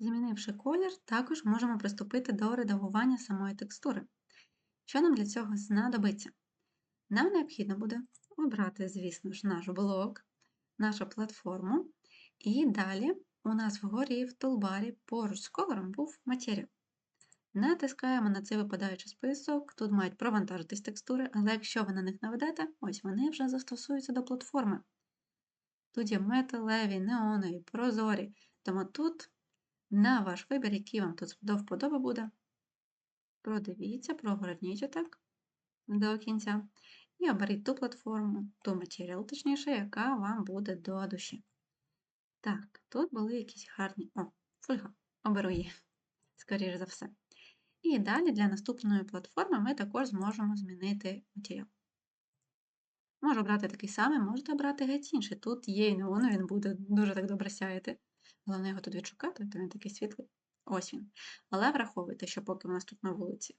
Змінивши колір, також можемо приступити до редагування самої текстури. Що нам для цього знадобиться? Нам необхідно буде обрати, звісно ж, наш блок, нашу платформу, і далі у нас вгорі в тулбарі поруч з кольором був матеріал. Натискаємо на цей випадаючий список, тут мають провантажитись текстури, але якщо ви на них наведете, ось вони вже застосуються до платформи. Тут є металеві, неонові, прозорі, тому тут на ваш вибір, який вам тут до вподоби буде. Продивіться, прогорніть так до кінця. І оберіть ту платформу, ту матеріал, точніше, яка вам буде до душі. Так, тут були якісь гарні. О, фольга, оберу її, скоріш за все. І далі для наступної платформи ми також зможемо змінити матеріал. Можу обрати такий самий, можете обрати геть інший. Тут є і неон, він буде дуже так добре сяяти. Головне його тут відшукати, то він такий світлий. Ось він. Але враховуйте, що поки в нас тут на вулиці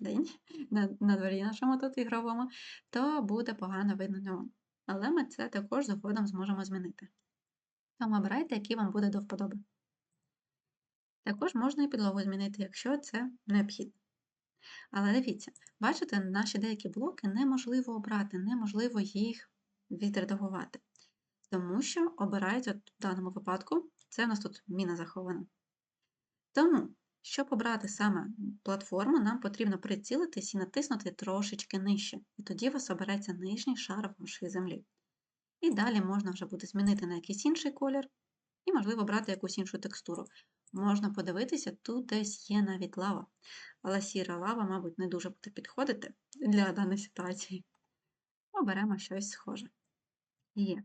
день, на, на дворі нашому тут ігровому, то буде погано видно неон. Але ми це також згодом зможемо змінити. Тому обирайте, який вам буде до вподоби. Також можна і підлогу змінити, якщо це необхідно. Але дивіться, бачите, наші деякі блоки неможливо обрати, неможливо їх відредагувати. Тому що обирають, от в даному випадку, це в нас тут міна захована. Тому, щоб обрати саме платформу, нам потрібно прицілитись і натиснути трошечки нижче. І тоді у вас обереться нижній шар вашої землі. І далі можна вже буде змінити на якийсь інший колір, і, можливо, обрати якусь іншу текстуру. Можна подивитися, тут десь є навіть лава. Але сіра лава, мабуть, не дуже буде підходити для даної ситуації. Оберемо щось схоже. Є.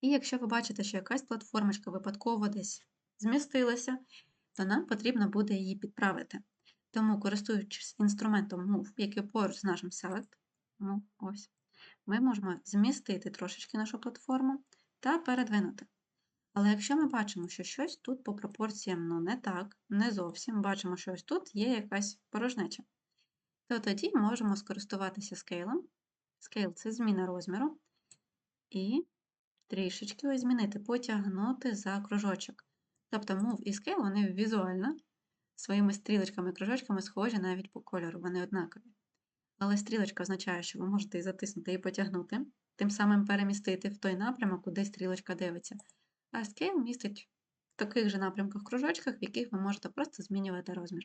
І якщо ви бачите, що якась платформочка випадково десь змістилася, то нам потрібно буде її підправити. Тому, користуючись інструментом Move, який поруч з нашим Select, ну, ось, ми можемо змістити трошечки нашу платформу та передвинути. Але якщо ми бачимо, що щось тут по пропорціям ну, не так, не зовсім, бачимо, що ось тут є якась порожнеча, то тоді можемо скористуватися скейлом. Скейл це зміна розміру, і трішечки ось змінити, потягнути за кружочок. Тобто Move і Scale вони візуально своїми стрілочками і кружочками схожі навіть по кольору, вони однакові. Але стрілочка означає, що ви можете і затиснути і потягнути, тим самим перемістити в той напрямок, куди стрілочка дивиться. А Scale містить в таких же напрямках кружочках, в яких ви можете просто змінювати розмір.